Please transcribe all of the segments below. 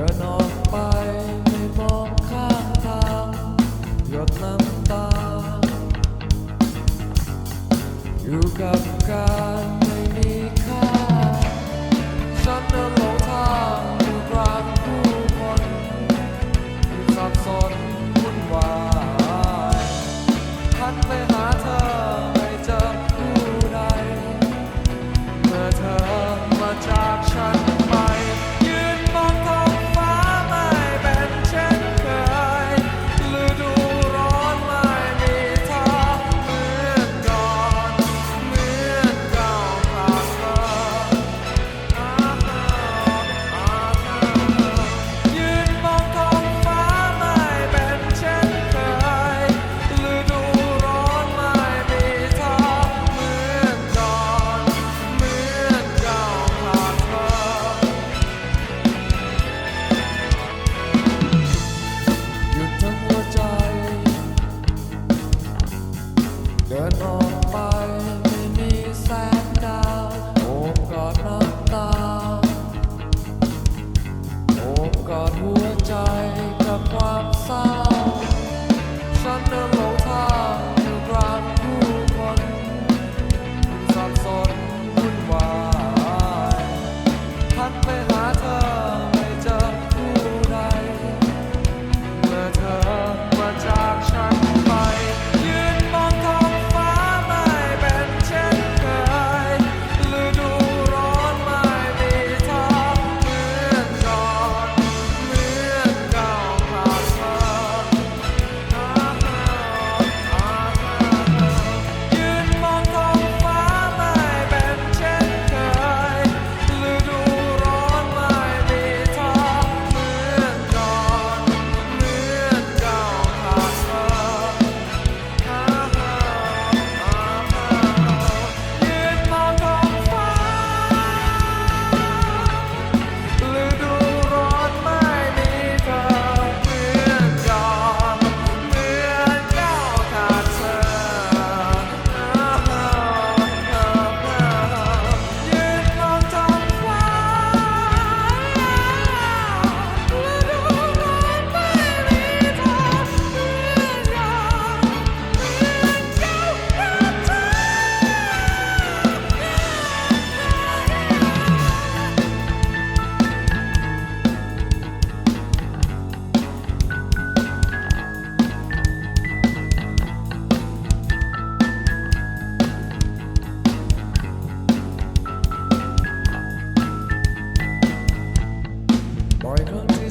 ดินออกไปไม่มองข้างทางหยดน้ำตา อยู่กับการไม่มีค่า ฉันเดินหลงทางอยู่กลางผู้คนจับสนุนวายหันไป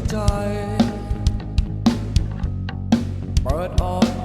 die, but all.